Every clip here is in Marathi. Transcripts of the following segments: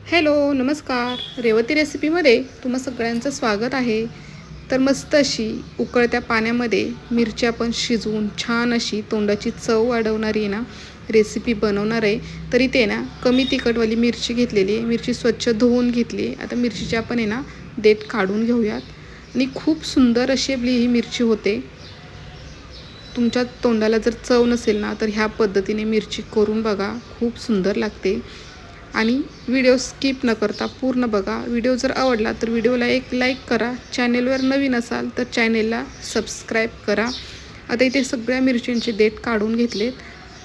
हॅलो नमस्कार. रेवती रेसिपीमध्ये तुम्हा सगळ्यांचं स्वागत आहे. तर मस्त अशी उकळत्या पाण्यामध्ये मिरच्या पण शिजवून छान अशी तोंडाची चव वाढवणारी आहे ना रेसिपी बनवणार आहे. तरी ते ना कमी तिखटवाली मिरची घेतलेली आहे. मिरची स्वच्छ धुवून घेतली आता मिरचीची आपण आहे ना देठ काढून घेऊयात. आणि खूप सुंदर अशी आपली ही मिरची होते. तुमच्या तोंडाला जर चव नसेल ना तर ह्या पद्धतीने मिरची करून बघा. खूप सुंदर लागते. आणि व्हिडिओ स्किप न करता पूर्ण बघा. व्हिडिओ जर आवडला तर व्हिडिओला एक लाईक करा. चॅनेलवर नवीन असाल तर चॅनेलला सबस्क्राईब करा. आता इथे सगळ्या मिरच्यांचे देठ काढून घेतलेत.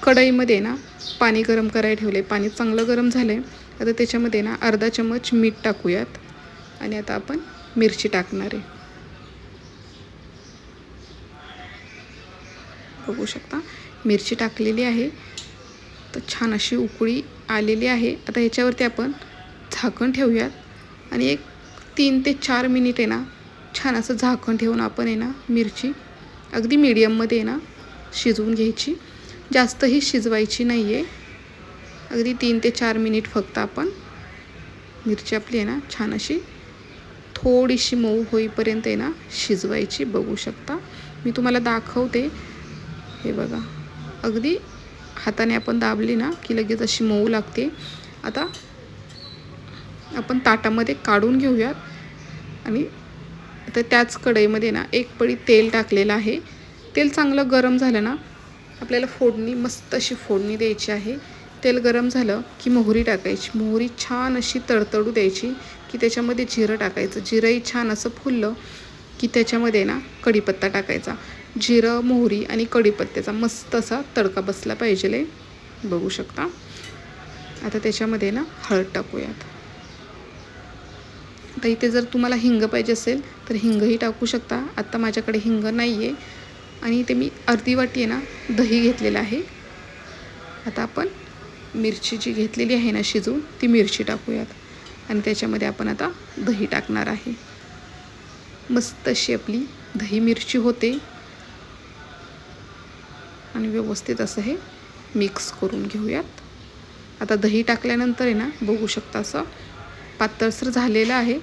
कढईमध्ये ना पाणी गरम करायला ठेवले पाणी चांगलं गरम झालं आहे आता त्याच्यामध्ये ना अर्धा चमच मीठ टाकूयात. आणि आता आपण मिरची टाकणार आहे. बघू शकता. मिरची टाकलेली आहे. तर छान अशी उकळी आलेली आहे. आता ह्याच्यावरती आपण झाकण ठेवूयात. आणि एक तीन ते चार मिनिट आहे ना छान असं झाकण ठेवून आपण आहे ना मिरची अगदी मीडियममध्ये आहे ना शिजवून घ्यायची. जास्तही शिजवायची नाही आहे अगदी तीन ते चार मिनिट फक्त आपण मिरची आपली आहे ना छान अशी थोडीशी मऊ होईपर्यंत आहे ना शिजवायची. बघू शकता. मी तुम्हाला दाखवते. हे बघा. अगदी हाताने आपण दाबली ना की लगेच अशी मऊ लागते. आता आपण ताटामध्ये काढून घेऊयात. आणि आता त्याच कढईमध्ये ना एक पडी तेल टाकलेलं आहे. तेल चांगलं गरम झालं ना आपल्याला फोडणी मस्त अशी फोडणी द्यायची आहे. तेल गरम झालं की मोहरी टाकायची. मोहरी छान अशी तडतडू द्यायची की त्याच्यामध्ये जिरं टाकायचं. जिरंही छान असं फुललं की त्याच्यामध्ये ना कढीपत्ता टाकायचा. जिरं मोहरी आणि कढीपत्त्याचा मस्त असा तडका बसला पाहिजे बघू शकता. आता त्याच्यामध्ये ना हळद टाकूयात. आता इथे जर तुम्हाला हिंग पाहिजे असेल तर हिंगही टाकू शकता. आत्ता माझ्याकडे हिंग नाही आहे आणि इथे मी अर्धी वाटी आहे ना दही घेतलेलं आहे. आता आपण मिरची जी घेतलेली आहे ना शिजवून ती मिरची टाकूयात. आणि त्याच्यामध्ये आपण आता दही टाकणार आहे. मस्त अशी आपली दही मिरची होते. आणि व्यवस्थित असं हे मिक्स करून घेऊयात. आता दही टाकल्यानंतर आहे ना बघू शकता असं पातळसर झालेलं आहे.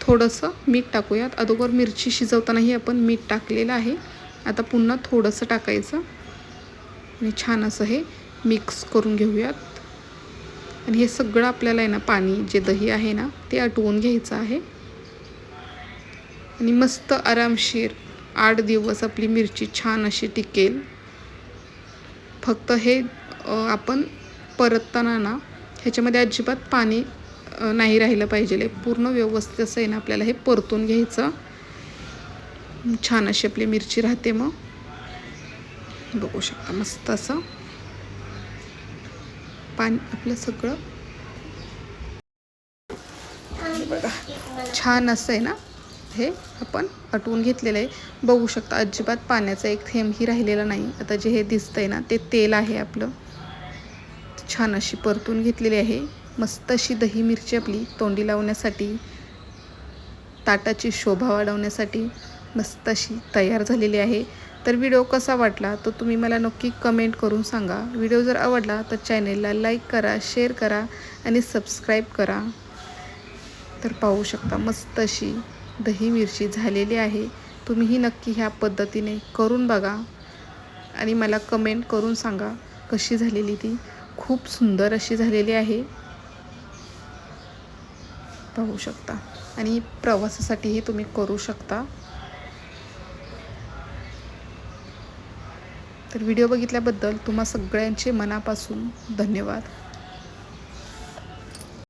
थोडंसं मीठ टाकूयात. अगोदर मिरची शिजवतानाही आपण मीठ टाकलेलं आहे. आता पुन्हा थोडंसं टाकायचं. आणि छान असं हे मिक्स करून घेऊयात. आणि हे सगळं आपल्याला आहे ना पाणी जे दही आहे ना ते आटवून घ्यायचं आहे. आणि मस्त आरामशीर आठ दिवस आपली मिरची छान अशी टिकेल. फक्त हे आपण परतताना ना ह्याच्यामध्ये अजिबात पाणी नाही राहिलं पाहिजे. पूर्ण व्यवस्थित असं आहे ना आपल्याला हे परतून घ्यायचं. छान अशी आपली मिरची राहते मग. बघू शकता मस्त असं. पाणी आपलं सगळं. बघा छान असं आहे ना. हे आपण आटवून घेतलेलं आहे. बघू शकता अजिबात पाण्याचा एक थेंबही राहिलेला नाही. आता जे हे दिसतंय ना ते तेल आहे आपलं. छान अशी परतून घेतलेली आहे. मस्त अशी दही मिरची आपली तोंडी लावण्यासाठी ताटाची शोभा वाढवण्यासाठी मस्त अशी तयार झालेली आहे. तर व्हिडिओ कसा वाटला तो तुम्ही मला नक्की कमेंट करून सांगा. व्हिडिओ जर आवडला तर चॅनेलला लाईक करा शेअर करा आणि सबस्क्राईब करा. तर पाहू शकता मस्त अशी दही मिरची झालेली आहे. तुम्हीही नक्की ह्या पद्धतीने करून बघा आणि मला कमेंट करून सांगा कशी झालेली ती. खूप सुंदर अशी झालेली आहे. पाहू शकता. आणि प्रवासासाठीही तुम्ही करू शकता. तर व्हिडिओ बघितल्याबद्दल तुम्हा सगळ्यांचे मनापासून धन्यवाद.